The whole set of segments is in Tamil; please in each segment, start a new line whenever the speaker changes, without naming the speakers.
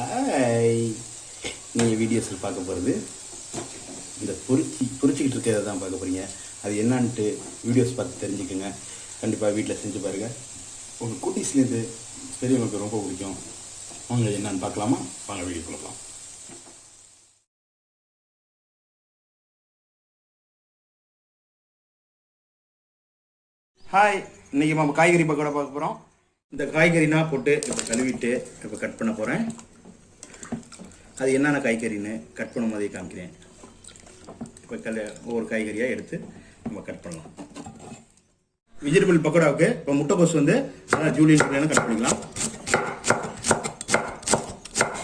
ஹாய். நீங்கள் வீடியோஸில் பார்க்க போகிறது இந்த பொறிச்சி பொரிச்சிக்கிட்டு இருக்கிறத தான் பார்க்க போகிறீங்க அது என்னான்ட்டு வீடியோஸ் பார்த்து தெரிஞ்சுக்கோங்க. கண்டிப்பாக வீட்டில் செஞ்சு பாருங்கள் உங்கள் குட்டீஸ்லேருந்து பெரியவங்களுக்கு ரொம்ப பிடிக்கும். அவங்க என்னன்னு பார்க்கலாமா? வாங்க வீடியோ கொடுக்கலாம் ஹாய். இன்றைக்கி நம்ம காய்கறி பக்கோடா பார்க்க போகிறோம் இந்த காய்கறினா போட்டு இப்போ கழுவிட்டு இப்போ கட் பண்ண போகிறேன் அது என்னென்ன காய்கறின்னு கட் பண்ணும் போதே காமிக்கிறேன். இப்போ கல் ஒவ்வொரு காய்கறியாக எடுத்து நம்ம கட் பண்ணலாம். வெஜிடபிள் பக்கோடாவுக்கு இப்போ முட்டைக்கோஸ் வந்து நல்லா ஜூலியன் ஜூலியனாக கட் பண்ணிக்கலாம்.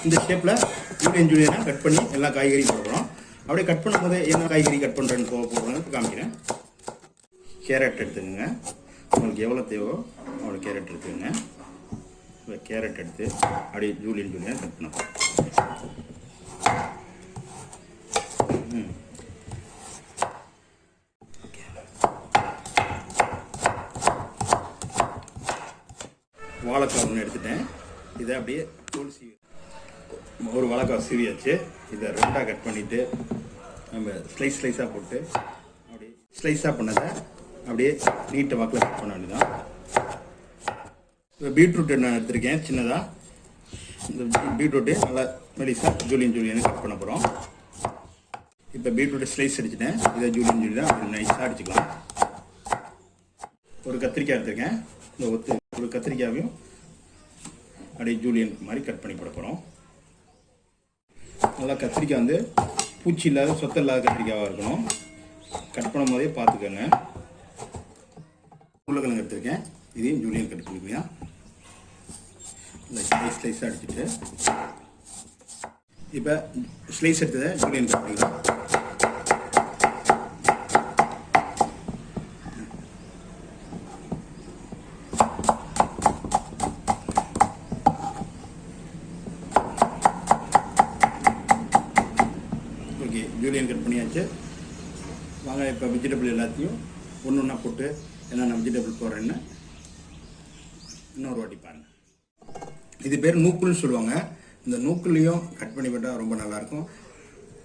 இந்த ஷேப்பில் ஜூலியன் ஜூலியனாக கட் பண்ணி எல்லா காய்கறியும் போடுறோம். அப்படியே கட் பண்ணும்போது என்ன காய்கறி கட் பண்ணுறேன்னு போ போடுறேன்னு காமிக்கிறேன். கேரட் எடுத்துக்கோங்க. உங்களுக்கு எவ்வளோ தேவையோ அவ்வளோ கேரட் எடுத்துக்கோங்க. இப்போ கேரட் எடுத்து அப்படியே ஜூலியன் ஜூலியனாக கட் பண்ண வாழைக்காய் ஒன்று எடுத்துட்டேன். இதை அப்படியே துளசி சீவி ஒரு வாழைக்காய் சீவியாச்சு. இதை ரெண்டாக கட் பண்ணிவிட்டு நம்ம ஸ்லைஸ் ஸ்லைஸாக போட்டு அப்படியே ஸ்லைஸாக பண்ணதை அப்படியே நீட்டை வாக்கில் கட் பண்ண வேண்டியதான் இப்போ பீட்ரூட் நான் எடுத்திருக்கேன் சின்னதாக இந்த பீட்ரூட்டு நல்லா மெலிசாக ஜூலியன் ஜூலியன் கட் பண்ண போகிறோம் இப்போ பீட்ரூட் ஸ்லைஸ் அடிச்சிட்டேன். இதை ஜூலியன் ஜூலியன் அப்படி நைஸாக அடிச்சுக்கலாம். ஒரு கத்திரிக்காய் எடுத்திருக்கேன். இந்த ஒத்து ஒரு கத்திரிக்காயையும் அப்படியே ஜூலியன் மாதிரி கட் பண்ணி போட போகிறோம் நல்லா கத்திரிக்காய் வந்து பூச்சி இல்லாத சொத்த இல்லாத கத்திரிக்காவாக இருக்கணும். கட் பண்ணும் போதே பார்த்துக்கோங்க. உருளைக்கிழங்கு எடுத்திருக்கேன். இதையும் ஜூலியன் கட் பண்ணிக்கலாம் இந்த ஸ்லைஸ் ஸ்லைஸாக அடிச்சுட்டு இப்போ ஸ்லைஸ் எடுத்ததை ஜூலியன் கட் பண்ணிக்கலாம் ஓகே ஜூலியன் கட் பண்ணியாச்சு. வாங்க இப்போ வெஜிடபிள் எல்லாத்தையும் ஒன்று ஒன்றா போட்டு என்னென்ன வெஜிடபிள் போடுறேன்னு இன்னொரு வாட்டி பாருங்கள் இது பேர் நூக்குல்னு சொல்லுவாங்க. இந்த நூக்குலேயும் கட் பண்ணி போட்டால் ரொம்ப நல்லாயிருக்கும்.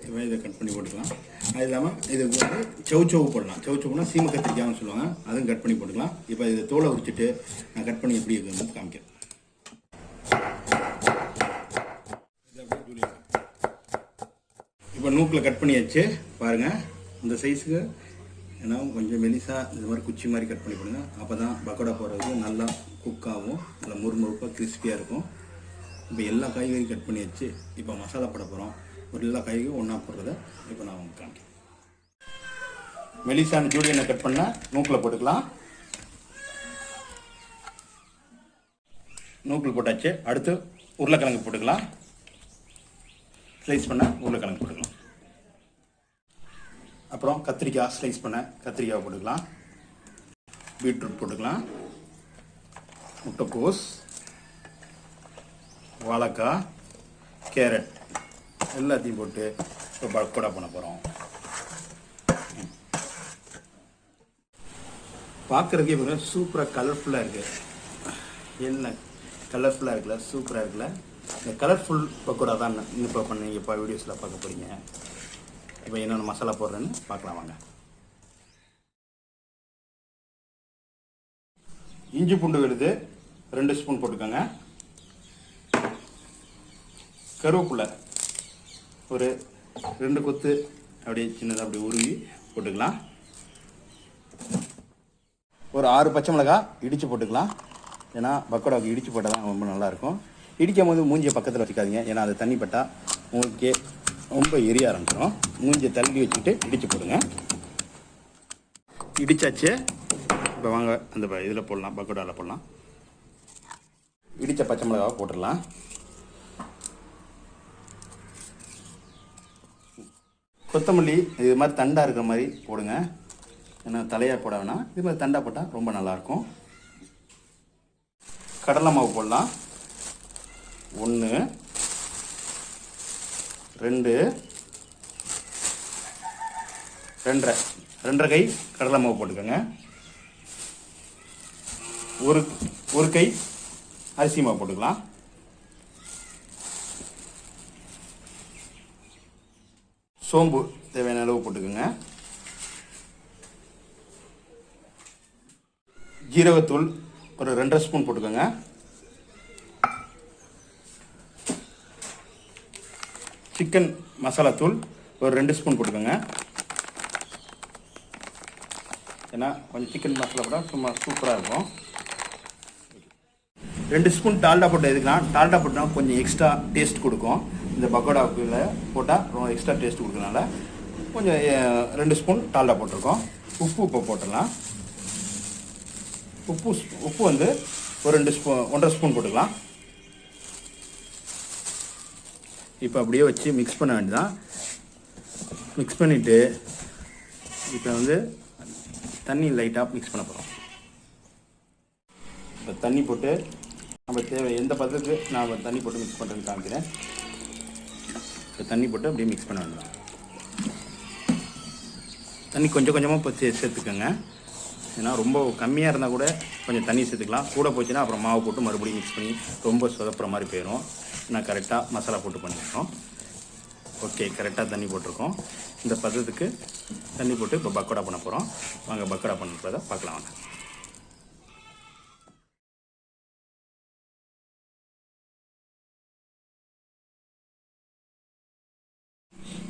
இப்போ இதை கட் பண்ணி போட்டுக்கலாம். அது இல்லாமல் இது வந்து செவ் செவ் போடலாம். செவ் சவுனா சீம கத்திரிக்காய்னு சொல்லுவாங்க. அதுவும் கட் பண்ணி போட்டுக்கலாம். இப்போ இதை தோலை உரிச்சிட்டு நான் கட் பண்ணி எப்படி இருக்குன்னு காமிக்கிறேன். இப்போ நூக்கில் கட் பண்ணியாச்சு. பாருங்கள் இந்த சைஸுக்கு ஏன்னா கொஞ்சம் மெலிசாக இந்த மாதிரி குச்சி மாதிரி கட் பண்ணி போடுங்க. அப்போ தான் பக்கோடா போடுறதுக்கு நல்லா குக் ஆகும். நல்லா முறுமுறுப்பாக கிறிஸ்பியாக இருக்கும். இப்போ எல்லா காய்கறியும் கட் பண்ணி வச்சு இப்போ மசாலா போட போகிறோம் ஒரு எல்லா காய்கறியும் ஒன்றா போடுறத இப்போ நான் உங்களுக்கு காமிக்கிறேன். மெலிசான ஜூலியனை கட் பண்ண நூக்கில் போட்டுக்கலாம். நூக்கில் போட்டாச்சு. அடுத்து உருளைக்கிழங்கு போட்டுக்கலாம். ஸ்லைஸ் பண்ண உருளைக்கிழங்கு போட்டுக்கலாம். அப்புறம் கத்திரிக்காய் ஸ்லைஸ் பண்ண கத்திரிக்காய் போட்டுக்கலாம். பீட்ரூட் போட்டுக்கலாம். முட்டைக்கோஸ். வாழைக்காய் கேரட் எல்லாத்தையும் போட்டு இப்போ பக்கோடா பண்ண போகிறோம் பார்க்குறதுக்கே இப்போ சூப்பராக கலர்ஃபுல்லாக இருக்குது என்ன கலர்ஃபுல்லாக இருக்குல்ல சூப்பராக இருக்குல்ல இந்த கலர்ஃபுல் பக்கோடா தான் இப்போ பண்ணீங்க இப்போ வீடியோஸில் பார்க்க போகிறீங்க இப்போ என்னென்ன மசாலா போடுறேன்னு பார்க்கலாம் வாங்க. இஞ்சி பூண்டு விழுது ரெண்டு ஸ்பூன் போட்டுக்கோங்க. கருவேப்பிலை. ஒரு ரெண்டு கொத்து அப்படியே சின்னதாக அப்படி உருவி போட்டுக்கலாம். ஒரு ஆறு பச்சை மிளகாய் இடித்து போட்டுக்கலாம். ஏன்னா பக்கோடாவுக்கு இடித்து போட்டால் தான் ரொம்ப நல்லாயிருக்கும். இடிக்கும் போது மூஞ்சியை பக்கத்தில் வச்சுக்காதீங்க. ஏன்னா அது தண்ணி பட்டால் ரொம்ப எரிய ஆரம்பிச்சிடும் மூஞ்சியை தள்ளி வச்சுக்கிட்டு இடித்து போடுங்க. இடித்தாச்சு இப்போ வாங்க அந்த இதில் போடலாம் பக்கோடாவில் போடலாம். இடித்த பச்சை மிளகாவை போட்டுடலாம். கொத்தமல்லி இது மாதிரி தண்டாக இருக்கிற மாதிரி போடுங்க. ஏன்னா தலையாக போட வேணாம். இது மாதிரி தண்டா போட்டால் ரொம்ப நல்லாயிருக்கும். கடலை மாவு போடலாம். ஒன்று ரெண்டு ரெண்டரை. ரெண்டரை கை கடலை மாவு போட்டுக்கோங்க. ஒரு ஒரு கை அரிசி மாவு போட்டுக்கலாம். சோம்பு தேவையான அளவு போட்டுக்கோங்க. ஜீரகத்தூள் ஒரு ரெண்டரை ஸ்பூன் போட்டுக்கோங்க. சிக்கன் மசாலா தூள் ஒரு ரெண்டு ஸ்பூன் போட்டுக்கோங்க. ஏன்னா கொஞ்சம் சிக்கன் மசாலா கூட சும்மா சூப்பராக இருக்கும். ரெண்டு ஸ்பூன் டால்டா போட்டு எதுக்குன்னா டால்டா போட்டால் கொஞ்சம் எக்ஸ்ட்ரா டேஸ்ட் கொடுக்கும். இந்த பக்கோடாவில் போட்டால் ரொம்ப எக்ஸ்ட்ரா டேஸ்ட் கொடுக்கறனால கொஞ்சம் ரெண்டு ஸ்பூன் டால்டா போட்டிருக்கோம். உப்பு இப்போ போட்டுடலாம். உப்பு உப்பு வந்து ஒரு ரெண்டு ஸ்பூன் ஒன்றரை ஸ்பூன் போட்டுக்கலாம். இப்போ அப்படியே வச்சு மிக்ஸ் பண்ண வேண்டியதான் மிக்ஸ் பண்ணிவிட்டு இப்போ வந்து தண்ணி லைட்டாக மிக்ஸ் பண்ண போகிறோம் இப்போ தண்ணி போட்டு நம்ம தேவை எந்த பதத்துக்கு நான் தண்ணி போட்டு மிக்ஸ் பண்ணுறேன்னு காமிக்கிறேன். இப்போ தண்ணி போட்டு அப்படியே மிக்ஸ் பண்ண வேண்டாம். தண்ணி கொஞ்சம் கொஞ்சமாக இப்போ சே சேர்த்துக்கோங்க. ஏன்னா ரொம்ப கம்மியாக இருந்தால் கூட கொஞ்சம் தண்ணி சேர்த்துக்கலாம். கூட போச்சுன்னா அப்புறம் மாவு போட்டு மறுபடியும் மிக்ஸ் பண்ணி ரொம்ப சொதப்புற மாதிரி போயிடும் நான் கரெக்டாக மசாலா போட்டு பண்ணியிருக்கோம் ஓகே கரெக்டாக தண்ணி போட்டிருக்கோம். இந்த பதத்துக்கு தண்ணி போட்டு இப்போ பக்கோடா பண்ண போகிறோம் வாங்க பக்கோடா பண்ணுறதை பார்க்கலாம். வாங்க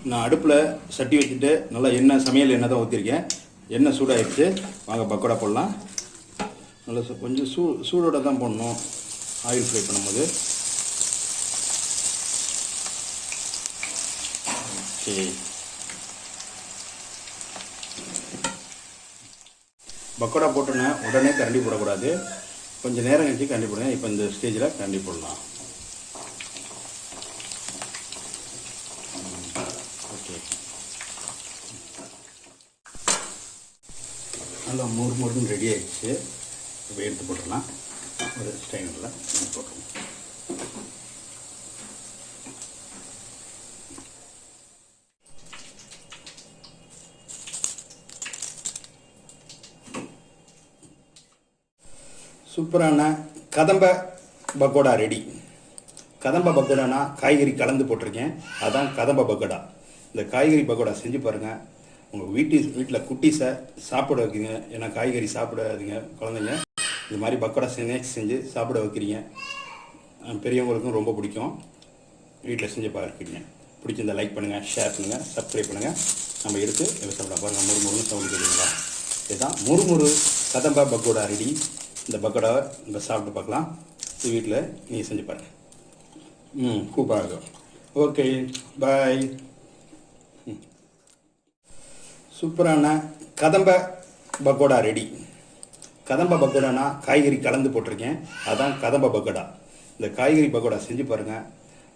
நான் அடுப்பில் சட்டி வச்சுட்டு நல்லா எண்ணெய் சமையல் எண்ணெய் தான் ஊற்றிருக்கேன் எண்ணெய் சூடாகிடுச்சு வாங்க பக்கோடா போடலாம். நல்லா சூ- கொஞ்சம் சூ சூடோட தான் போடணும். ஆயில் ஃப்ரை பண்ணும்போது. ஓகே. பக்கோடா போட்டோன்னே உடனே கரண்டி போடக்கூடாது. கொஞ்சம் நேரம் கழிச்சு கரண்டி போடுங்க. இப்போ இந்த ஸ்டேஜில் கரண்டி போடலாம் ஓகே நல்லா மொறு மொறுன்னு ரெடி ஆகிடுச்சு இப்போ எடுத்து போட்டுடலாம். ஒரு ஸ்டைனரில் போட்டுருவோம் சூப்பரான கதம்ப பக்கோடா ரெடி கதம்ப பக்கோடானா காய்கறி கலந்து போட்டிருக்கேன். அதான் கதம்ப பக்கோடா. இந்த காய்கறி பக்கோடா செஞ்சு பாருங்கள் உங்கள் வீட்டு வீட்டில் குட்டீஸை சாப்பிட வைக்கிறீங்க. ஏன்னா காய்கறி சாப்பிடாதீங்க குழந்தைங்க. இது மாதிரி பக்கோடா ஸ்நாக்ஸ் செஞ்சு சாப்பிட வைக்கிறீங்க. பெரியவங்களுக்கும் ரொம்ப பிடிக்கும். வீட்டில் செஞ்சு பார்க்குறீங்க. பிடிச்சிருந்தா லைக் பண்ணுங்கள் ஷேர் பண்ணுங்கள் சப்ஸ்கிரைப் பண்ணுங்கள் நம்ம எடுத்து இதை சாப்பிட பாருங்கள் முறு சவுண்ட் கேட்குறீங்களா இதுதான் முறுமுறு கதம்பா பக்கோடா ரெடி இந்த பக்கோடாவை நம்ம சாப்பிட்டு பார்க்கலாம். இது வீட்டில் நீங்கள் செஞ்சு பாருங்கள் ம் சூப்பராக இருக்கும். ஓகே பாய் சூப்பரான கதம்ப பக்கோடா ரெடி கதம்ப பக்கோடானா காய்கறி கலந்து போட்டிருக்கேன். அதுதான் கதம்ப பக்கோடா. இந்த காய்கறி பக்கோடா செஞ்சு பாருங்கள்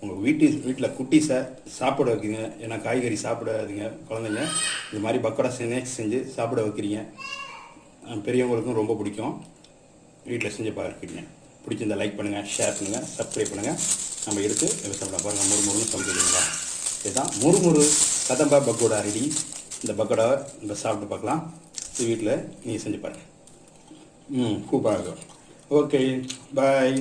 உங்கள் வீட்டு வீட்டில் குட்டீஸை சாப்பிட வைக்கிறீங்க. ஏன்னா காய்கறி சாப்பிடாதீங்க குழந்தைங்க. இது மாதிரி பக்கோடா ஸ்நாக்ஸ் செஞ்சு சாப்பிட வைக்கிறீங்க. பெரியவங்களுக்கும் ரொம்ப பிடிக்கும். வீட்டில் செஞ்சு பார்க்குறீங்க. பிடிச்சிருந்தா லைக் பண்ணுங்கள் ஷேர் பண்ணுங்கள் சப்ஸ்கிரைப் பண்ணுங்கள் நம்ம எடுத்து இதை சாப்பிட பாருங்கள் முறு முருன்னு சமைக்கிறீங்களா? இதுதான் முறுமுறு கதம்பா பக்கோடா ரெடி இந்த பக்கோடாவை நம்ம சாப்பிட்டு பார்க்கலாம். இது வீட்டில் நீங்கள் செஞ்சு பாருங்கள் ம் சூப்பராக இருக்கும். Okay bye.